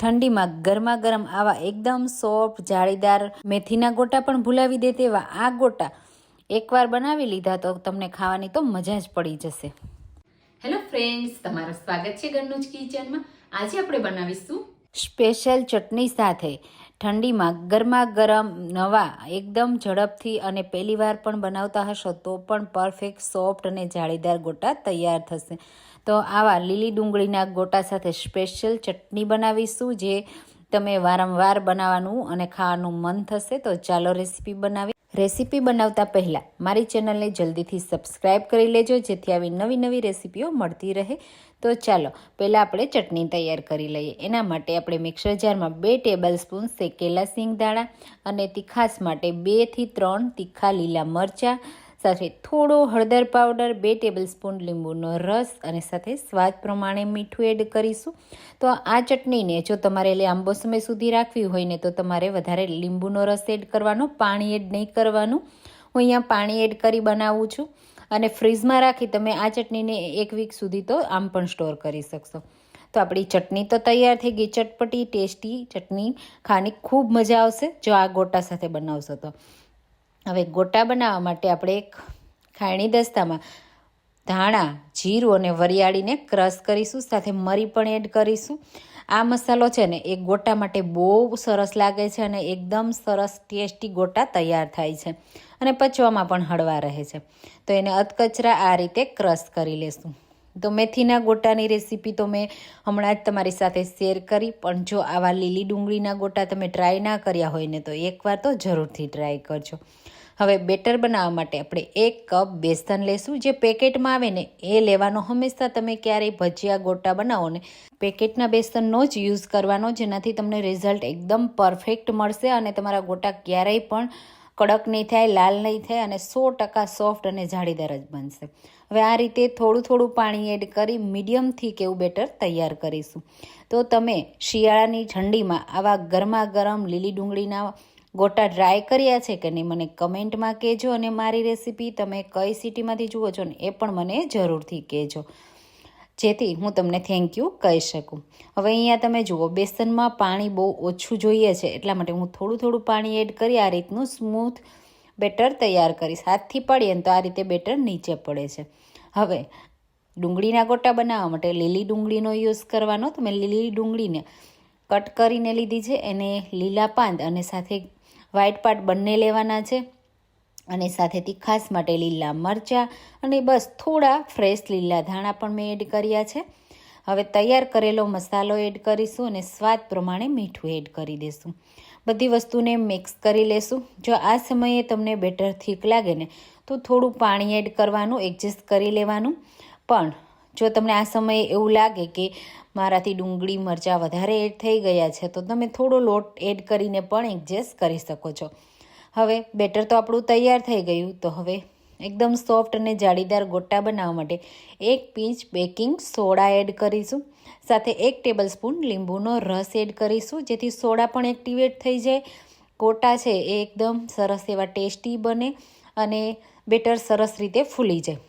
ઠંડીમાં ગરમા ગરમ આવા એકદમ સોફ્ટ જાળીદાર મેથીના ગોટા પણ ભૂલાવી દે તેવા આ ગોટા એકવાર બનાવી લીધા તો તમને ખાવાની તો મજા જ પડી જશે. હેલો ફ્રેન્ડ્સ તમારું સ્વાગત છે ઘરનું જ કિચનમાં. આજે આપણે બનાવીશું સ્પેશિયલ ચટણી સાથે ઠંડીમાં ગરમા ગરમ નવા એકદમ ઝડપથી અને પહેલી વાર પણ બનાવતા હશો તો પણ પરફેક્ટ સોફ્ટ અને જાળીદાર ગોટા તૈયાર થશે. તો આવા લીલી ડુંગળીના ગોટા સાથે સ્પેશિયલ ચટણી બનાવીશું, જે તમે વારંવાર બનાવવાનું અને ખાવાનું મન થશે, તો ચાલો રેસીપી બનાવી. રેસીપી બનાવતા પહેલાં મારી ચેનલને જલ્દીથી સબસ્ક્રાઈબ કરી લેજો, જેથી આવી નવી નવી રેસીપીઓ મળતી રહે. તો ચાલો, પહેલાં આપણે ચટણી તૈયાર કરી લઈએ. એના માટે આપણે મિક્સર જારમાં બે ટેબલ સ્પૂન શેકેલા સિંગદાણા અને તીખાસ માટે બેથી ત્રણ તીખા લીલા મરચાં સાથે થોડો હળદર પાવડર, બે ટેબલ સ્પૂન લીંબુનો રસ અને સાથે સ્વાદ પ્રમાણે મીઠું એડ કરીશું. તો આ ચટણીને જો તમારે લાંબો સમય સુધી રાખવી હોય ને તો તમારે વધારે લીંબુનો રસ એડ કરવાનો, પાણી એડ નહીં કરવાનું. હું અહીંયા પાણી એડ કરી બનાવું છું અને ફ્રીઝમાં રાખી તમે આ ચટણીને એક વીક સુધી તો આમ પણ સ્ટોર કરી શકશો. તો આપણી ચટણી તો તૈયાર થઈ ગઈ, ચટપટી, ટેસ્ટી ચટણી ખાની ખૂબ મજા આવશે જો આ ગોટા સાથે બનાવશો તો. હવે ગોટા બનાવવા માટે આપણે એક ખાયણી દસ્તામાં ધાણા, જીરું અને વરિયાળીને ક્રશ કરીશું, સાથે મરી પણ એડ કરીશું. આ મસાલો છે ને, એ ગોટા માટે બહુ સરસ લાગે છે અને એકદમ સરસ ટેસ્ટી ગોટા તૈયાર થાય છે અને પચવામાં પણ હળવા રહે છે. તો એને અધકચરા આ રીતે ક્રશ કરી લેશું. તો મેથીના ગોટાની રેસીપી તો મેં હમણાં જ તમારી સાથે શેર કરી, પણ જો આવા લીલી ડુંગળીના ગોટા તમે ટ્રાય ના કર્યા હોય ને, તો એકવાર તો જરૂરથી ટ્રાય કરજો. હવે બેટર બનાવવા માટે આપણે એક કપ બેસન લેશું. જે પેકેટમાં આવે ને, એ લેવાનો હંમેશા તમે ક્યારેય ભજીયા ગોટા બનાવો ને, પેકેટના બેસનનો જ યુઝ કરવાનો, જેનાથી તમને રિઝલ્ટ એકદમ પરફેક્ટ મળશે અને તમારા ગોટા ક્યારેય પણ કડક નહીં થાય, લાલ નહીં થાય અને સો ટકા સોફ્ટ અને જાળીદાર જ બનશે. હવે આ રીતે થોડું થોડું પાણી એડ કરી મીડિયમથી કેવું બેટર તૈયાર કરીશું. તો તમે શિયાળાની ઠંડીમાં આવા ગરમા ગરમ લીલી ડુંગળીના ગોટા ટ્રાય કર્યા છે કે નહીં, મને કમેન્ટમાં કહેજો અને મારી રેસીપી તમે કઈ સિટીમાંથી જુઓ છો ને, એ પણ મને જરૂરથી કહેજો. જેથી હું તમને થેન્ક યુ કહી શકું. હવે અહીંયા તમે જુઓ, બેસનમાં પાણી બહુ ઓછું જોઈએ છે, એટલા માટે હું થોડું થોડું પાણી એડ કરી આ રીતનું સ્મૂથ બેટર તૈયાર કરીશ. હાથથી પાડીએ ને તો આ રીતે બેટર નીચે પડે છે. હવે, ડુંગળીના ગોટા બનાવવા માટે લીલી ડુંગળીનો યુઝ કરવાનો. તો મેં લીલી ડુંગળીને કટ કરીને લીધી છે, એને લીલા પાંદ અને સાથે વ્હાઈટ પાર્ટ બંને લેવાના છે. અને સાથે તીખાસ માટે લીલા મરચાં અને બસ થોડા ફ્રેશ લીલા ધાણા પણ મેં એડ કર્યા છે. હવે તૈયાર કરેલો મસાલો એડ કરીશું અને સ્વાદ પ્રમાણે મીઠું એડ કરી દઈશું બધી વસ્તુને મિક્સ કરી લેશું. જો આ સમયે તમને બેટર થીક લાગે ને, તો થોડું પાણી એડ કરવાનું એડજસ્ટ કરી લેવાનું. પણ જો તમને આ સમયે એવું લાગે કે મારાથી ડુંગળી મરચાં વધારે એડ થઈ ગયા છે, તો તમે થોડો લોટ એડ કરીને પણ એડજસ્ટ કરી શકો છો. હવે બેટર તો આપણું તૈયાર થઈ ગયું, તો હવે એકદમ સોફ્ટ અને જાળીદાર ગોટા બનાવવા માટે એક પીંચ બેકિંગ સોડા એડ કરીશું. સાથે એક ટેબલ સ્પૂન લીંબુનો રસ એડ કરીશું, જેથી સોડા પણ એક્ટિવેટ થઈ જાય. ગોટા છે એ એકદમ સરસ એવા ટેસ્ટી બને અને બેટર સરસ રીતે ફૂલી જાય.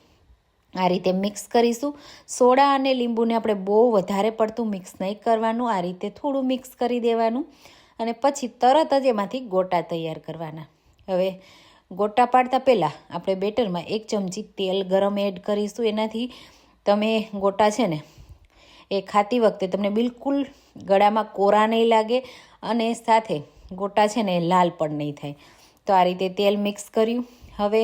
આ રીતે મિક્સ કરીશું. સોડા અને લીંબુને આપણે બહુ વધારે પડતું મિક્સ નહીં કરવાનું. આ રીતે થોડું મિક્સ કરી દેવાનું અને પછી તરત જ એમાંથી ગોટા તૈયાર કરવાના. હવે ગોટા પાડતા પહેલાં આપણે બેટરમાં એક ચમચી તેલ ગરમ એડ કરીશું. એનાથી તમે ગોટા છે ને, એ ખાતી વખતે તમને બિલકુલ ગળામાં કોરા નહીં લાગે અને સાથે ગોટા છે ને લાલ પણ નહીં થાય. તો આ રીતે તેલ મિક્સ કર્યું. હવે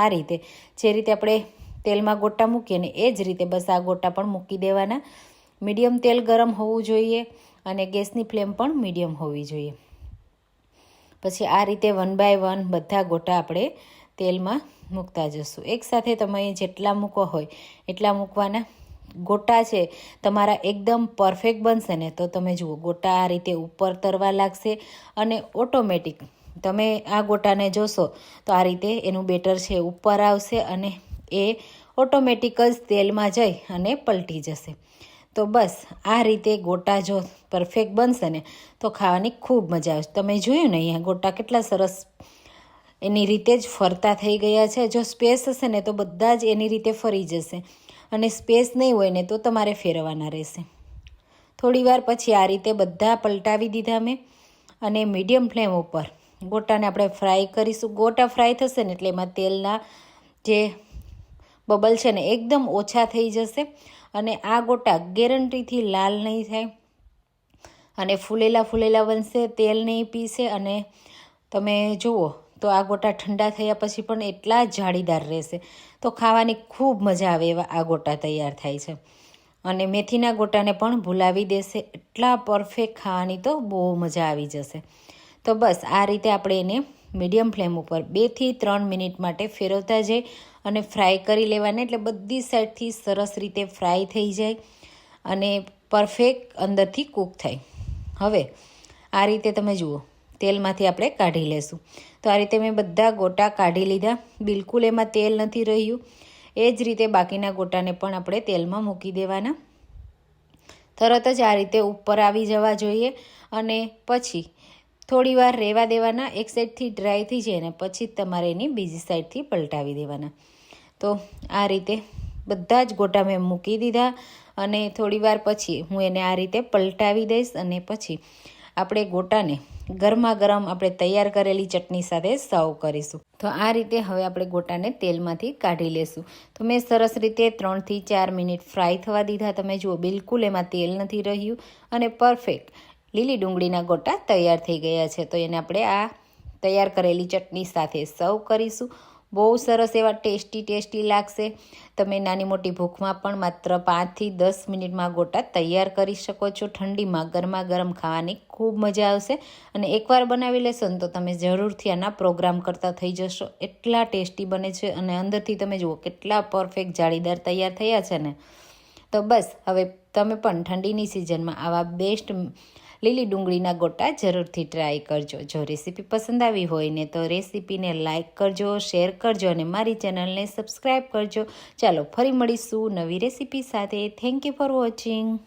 આ રીતે જે રીતે આપણે તેલમાં ગોટા મૂકીએ ને એ જ રીતે બસ આ ગોટા પણ મૂકી દેવાના. મીડિયમ તેલ ગરમ હોવું જોઈએ અને ગેસની ફ્લેમ પણ મીડિયમ હોવી જોઈએ. પછી આ રીતે વન બાય વન બધા ગોટા આપણે તેલમાં મૂકતા જશું. એકસાથે તમે જેટલા મૂકો હોય એટલા મૂકવાના. ગોટા છે, તમારા એકદમ પરફેક્ટ બનશે ને તો તમે જુઓ, ગોટા આ રીતે ઉપર તરવા લાગશે અને ઓટોમેટિક તમે આ ગોટાને જોશો તો આ રીતે એનું બેટર છે, ઉપર આવશે અને એ ઓટોમેટિક જ તેલમાં જઈ અને પલટી જશે. તો બસ, આ રીતે ગોટા જો પરફેક્ટ બનશે ને, તો ખાવાની ખૂબ મજા આવશે. તમે જોયું ને અહીંયા ગોટા કેટલા સરસ એની રીતે જ ફરતા થઈ ગયા છે. જો સ્પેસ હશે ને તો બધા જ એની રીતે ફરી જશે. અને સ્પેસ નહીં હોય ને તો તમારે ફેરવવાના રહેશે. થોડીવાર પછી આ રીતે બધા પલટાવી દીધા મેં. અને મીડિયમ ફ્લેમ ઉપર ગોટાને આપણે ફ્રાય કરીશું. ગોટા ફ્રાય થશે ને એટલે એમાં તેલના જે બબલ છે ને એકદમ ઓછા થઈ જશે અને આ ગોટા ગેરંટીથી લાલ નહીં થાય. અને ફૂલેલા ફૂલેલા બનશે તેલ નહીં પીશે અને તમે જુઓ, તો આ ગોટા ઠંડા થયા પછી પણ એટલા જાળીદાર રહેશે. તો ખાવાની ખૂબ મજા આવે એવા આ ગોટા તૈયાર થાય છે. અને મેથીના ગોટાને પણ ભૂલાવી દેશે. એટલા પરફેક્ટ ખાવાની તો બહુ મજા આવી જશે. તો બસ, આ રીતે આપણે એને મીડિયમ ફ્લેમ ઉપર બેથી ત્રણ મિનિટ માટે ફેરવતા જાય અને ફ્રાય કરી લેવાને, એટલે બધી સાઈડથી સરસ રીતે ફ્રાય થઈ જાય અને પરફેક્ટ અંદરથી કૂક થાય. હવે આ રીતે તમે જુઓ, તેલમાંથી આપણે કાઢી લેશું. તો આ રીતે મેં બધા ગોટા કાઢી લીધા. બિલકુલ એમાં તેલ નથી રહ્યું. એ જ રીતે બાકીના ગોટાને પણ આપણે તેલમાં મૂકી દેવાના. તરત જ આ રીતે ઉપર આવી જવા જોઈએ અને પછી થોડી વાર રહેવા દેવાના, એક સાઈડથી ડ્રાય થઈ જાય ને પછી તમારે એની બીજી સાઈડથી પલટાવી દેવાના. તો આ રીતે બધા જ ગોટા મેં મૂકી દીધા અને થોડીવાર પછી હું એને આ રીતે પલટાવી દઈશ અને પછી આપણે ગોટાને ગરમા ગરમ આપણે તૈયાર કરેલી ચટણી સાથે સર્વ કરીશું. તો આ રીતે હવે આપણે ગોટાને તેલમાંથી કાઢી લેશું. તો મેં સરસ રીતે ત્રણથી ચાર મિનિટ ફ્રાય થવા દીધા. તમે જુઓ, બિલકુલ એમાં તેલ નથી રહ્યું અને પરફેક્ટ લીલી ડુંગળીના ગોટા તૈયાર થઈ ગયા છે. તો એને આપણે આ તૈયાર કરેલી ચટણી સાથે સર્વ કરીશું. બહુ સરસ એવા ટેસ્ટી ટેસ્ટી લાગશે. તમે નાની મોટી ભૂખમાં પણ માત્ર પાંચથી દસ મિનિટમાં ગોટા તૈયાર કરી શકો છો. ઠંડીમાં ગરમા ગરમ ખાવાની ખૂબ મજા આવશે. અને એકવાર બનાવી લેશો ને તો તમે જરૂરથી આના પ્રોગ્રામ કરતા થઈ જશો. એટલા ટેસ્ટી બને છે અને અંદરથી તમે જુઓ કેટલા પરફેક્ટ જાળીદાર તૈયાર થયા છે ને. તો બસ, હવે તમે પણ ઠંડીની સિઝનમાં આવા બેસ્ટ લીલી ડુંગળીના ગોટા જરૂરથી ટ્રાય કરજો. જો રેસીપી પસંદ આવી હોય ને તો રેસીપીને લાઇક કરજો શેર કરજો અને મારી ચેનલને સબસ્ક્રાઈબ કરજો. ચાલો, ફરી મળીશું નવી રેસીપી સાથે. Thank you for watching